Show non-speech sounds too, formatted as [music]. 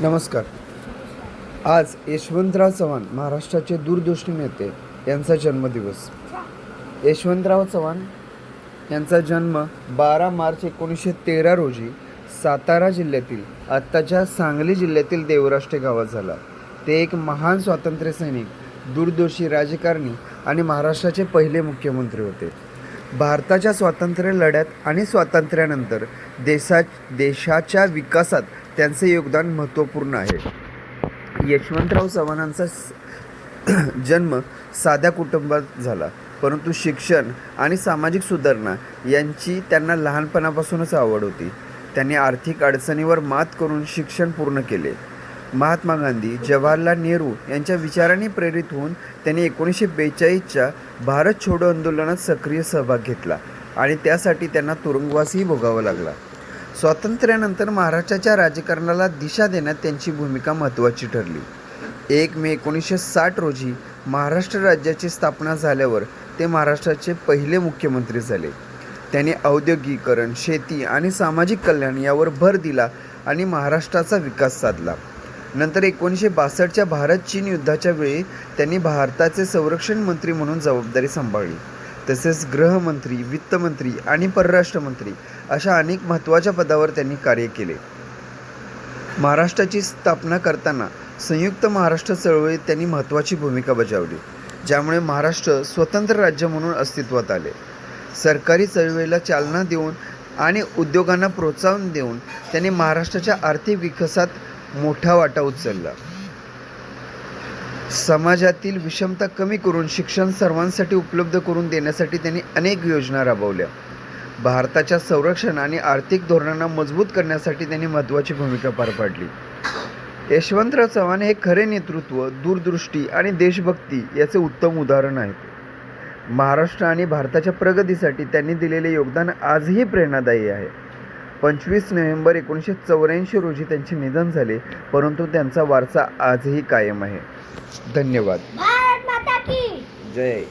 नमस्कार. आज यशवंतराव चव्हाण महाराष्ट्राचे दूरदृष्टी नेते यांचा जन्मदिवस. यशवंतराव चव्हाण यांचा जन्म बारा मार्च एकोणीसशे तेरा रोजी सातारा जिल्ह्यातील आत्ताच्या सांगली जिल्ह्यातील देवराष्ट्रे गावात झाला. ते एक महान स्वातंत्र्य सैनिक राजकारणी आणि महाराष्ट्राचे पहिले मुख्यमंत्री होते. भारताच्या स्वातंत्र्य लढ्यात आणि स्वातंत्र्यानंतर देशा देशाच्या विकासात त्यांचे योगदान महत्त्वपूर्ण आहे. यशवंतराव चव्हाणांचा स- [clears throat] जन्म साध्या कुटुंबात झाला. परंतु शिक्षण आणि सामाजिक सुधारणा यांची त्यांना लहानपणापासूनच आवड होती. त्यांनी आर्थिक अडचणीवर मात करून शिक्षण पूर्ण केले. महात्मा गांधी जवाहरलाल नेहरू यांच्या विचारांनी प्रेरित होऊन त्यांनी एकोणीसशे बेचाळीसच्या भारत छोडो आंदोलनात सक्रिय सहभाग घेतला आणि त्यासाठी त्यांना तुरुंगवासही भोगावा लागला. स्वातंत्र्यानंतर महाराष्ट्राच्या राजकारणाला दिशा देण्यात त्यांची भूमिका महत्त्वाची ठरली. एक मे एकोणीसशे साठ रोजी महाराष्ट्र राज्याची स्थापना झाल्यावर ते महाराष्ट्राचे पहिले मुख्यमंत्री झाले. त्यांनी औद्योगिकरण शेती आणि सामाजिक कल्याण यावर भर दिला आणि महाराष्ट्राचा विकास साधला. नंतर एकोणीसशे बासष्टच्या भारत चीन युद्धाच्या वेळी त्यांनी भारताचे संरक्षण मंत्री म्हणून जबाबदारी सांभाळली. तसेच गृहमंत्री वित्तमंत्री आणि परराष्ट्र मंत्री अशा अनेक महत्त्वाच्या पदावर त्यांनी कार्य केले. महाराष्ट्राची स्थापना करताना संयुक्त महाराष्ट्र चळवळीत त्यांनी महत्त्वाची भूमिका बजावली ज्यामुळे महाराष्ट्र स्वतंत्र राज्य म्हणून अस्तित्वात आले. सरकारी चळवळीला चालना देऊन आणि उद्योगांना प्रोत्साहन देऊन त्यांनी महाराष्ट्राच्या आर्थिक विकासात मोठा वाटा उचलला. समाजातील विषमता कमी करून शिक्षण सर्वांसाठी उपलब्ध करून देण्यासाठी त्यांनी अनेक योजना राबवल्या. भारताच्या संरक्षण आणि आर्थिक धोरणांना मजबूत करण्यासाठी त्यांनी महत्त्वाची भूमिका पार पाडली. यशवंतराव चव्हाण हे खरे नेतृत्व दूरदृष्टी आणि देशभक्ती याचे उत्तम उदाहरण आहेत. महाराष्ट्र आणि भारताच्या प्रगतीसाठी त्यांनी दिलेले योगदान आजही प्रेरणादायी आहे. पंचवीस नोव्हेंबर एकोणीसशे चौऱ्याऐंशी रोजी त्यांचे निधन झाले परंतु त्यांचा वारसा आजही कायम आहे. धन्यवाद. भारत माता की. जय.